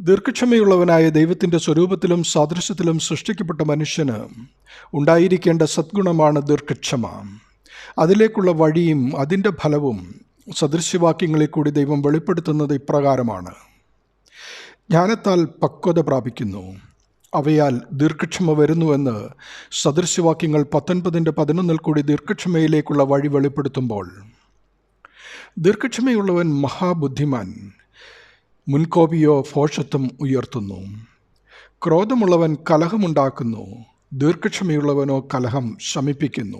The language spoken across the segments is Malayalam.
ദീർഘക്ഷമയുള്ളവനായ ദൈവത്തിന്റെ സ്വരൂപത്തിലും സാദൃശ്യത്തിലും സൃഷ്ടിക്കപ്പെട്ട മനുഷ്യന് ഉണ്ടായിരിക്കേണ്ട സദ്ഗുണമാണ് ദീർഘക്ഷമ. അതിലേക്കുള്ള വഴിയും അതിന്റെ ഫലവും സദൃശ്യവാക്യങ്ങളിൽ കൂടി ദൈവം വെളിപ്പെടുത്തുന്നത് ഇപ്രകാരമാണ്. ജ്ഞാനത്താൽ പക്വത പ്രാപിക്കുന്നു. അവയാൽ ദീർഘക്ഷമ വരുന്നുവെന്ന് സദൃശ്യവാക്യങ്ങൾ പത്തൊൻപതിന്റെ പതിനൊന്നിൽ കൂടി ദീർഘക്ഷമയിലേക്കുള്ള വഴി വെളിപ്പെടുത്തുമ്പോൾ. ദീർഘക്ഷമയുള്ളവൻ മഹാബുദ്ധിമാൻ. മുൻകോപിയോ ഫോഷത്വം ഉയർത്തുന്നു. ക്രോധമുള്ളവൻ കലഹമുണ്ടാക്കുന്നു. ദീർഘക്ഷമയുള്ളവനോ കലഹം ശമിപ്പിക്കുന്നു.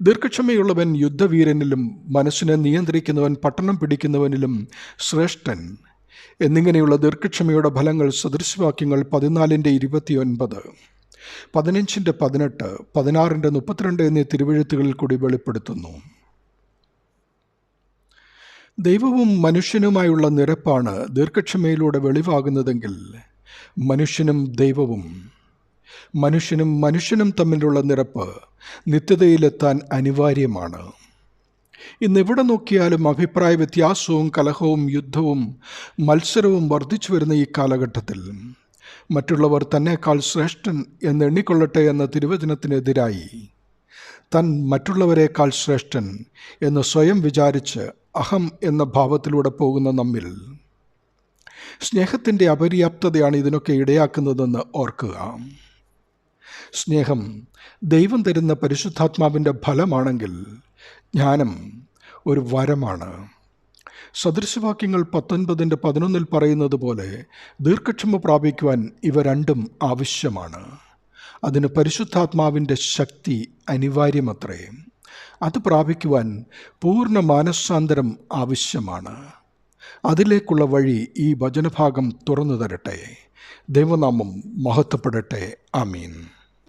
ദീർഘക്ഷമയുള്ളവൻ യുദ്ധവീരനിലും മനസ്സിനെ നിയന്ത്രിക്കുന്നവൻ പട്ടണം പിടിക്കുന്നവനിലും ശ്രേഷ്ഠൻ എന്നിങ്ങനെയുള്ള ദീർഘക്ഷമയുടെ ഫലങ്ങൾ സദൃശവാക്യങ്ങൾ പതിനാലിന്റെ ഇരുപത്തിയൊൻപത് പതിനഞ്ചിന്റെ പതിനെട്ട് പതിനാറിന്റെ മുപ്പത്തിരണ്ട് എന്നീ തിരുവഴുത്തുകളിൽ കൂടി വെളിപ്പെടുത്തുന്നു. ദൈവവും മനുഷ്യനുമായുള്ള നിരപ്പാണ് ദീർഘക്ഷമയിലൂടെ വെളിവാകുന്നതെങ്കിൽ മനുഷ്യനും ദൈവവും. മനുഷ്യനും മനുഷ്യനും തമ്മിലുള്ള നിരപ്പ് നിത്യതയിലെത്താൻ അനിവാര്യമാണ്. ഇന്നെവിടെ നോക്കിയാലും അഭിപ്രായ വ്യത്യാസവും കലഹവും യുദ്ധവും മത്സരവും വർദ്ധിച്ചു വരുന്ന ഈ കാലഘട്ടത്തിൽ മറ്റുള്ളവർ തന്നെക്കാൾ ശ്രേഷ്ഠൻ എന്ന് എണ്ണിക്കൊള്ളട്ടെ എന്ന തിരുവചനത്തിനെതിരായി താൻ മറ്റുള്ളവരെക്കാൾ ശ്രേഷ്ഠൻ എന്ന് സ്വയം വിചാരിച്ച് അഹം എന്ന ഭാവത്തിലൂടെ പോകുന്ന നമ്മിൽ സ്നേഹത്തിന്റെ അപര്യാപ്തതയാണ് ഇതിനൊക്കെ ഇടയാക്കുന്നതെന്ന് ഓർക്കുക. സ്നേഹം ദൈവം തരുന്ന പരിശുദ്ധാത്മാവിന്റെ ഫലമാണെങ്കിൽ ജ്ഞാനം ഒരു വരമാണ്. സദൃശവാക്യങ്ങൾ പത്തൊൻപതിന്റെ പതിനൊന്നിൽ പറയുന്നത് പോലെ ദീർഘക്ഷമ പ്രാപിക്കുവാൻ ഇവ രണ്ടും ആവശ്യമാണ്. അതിന് പരിശുദ്ധാത്മാവിന്റെ ശക്തി അനിവാര്യമത്രേ. അത് പ്രാപിക്കുവാൻ പൂർണ മാനസാന്തരം ആവശ്യമാണ്. അതിലേക്കുള്ള വഴി ഈ വചനഭാഗം തുറന്നു തരട്ടെ. ദൈവനാമം മഹത്വപ്പെടട്ടെ. ആമീൻ.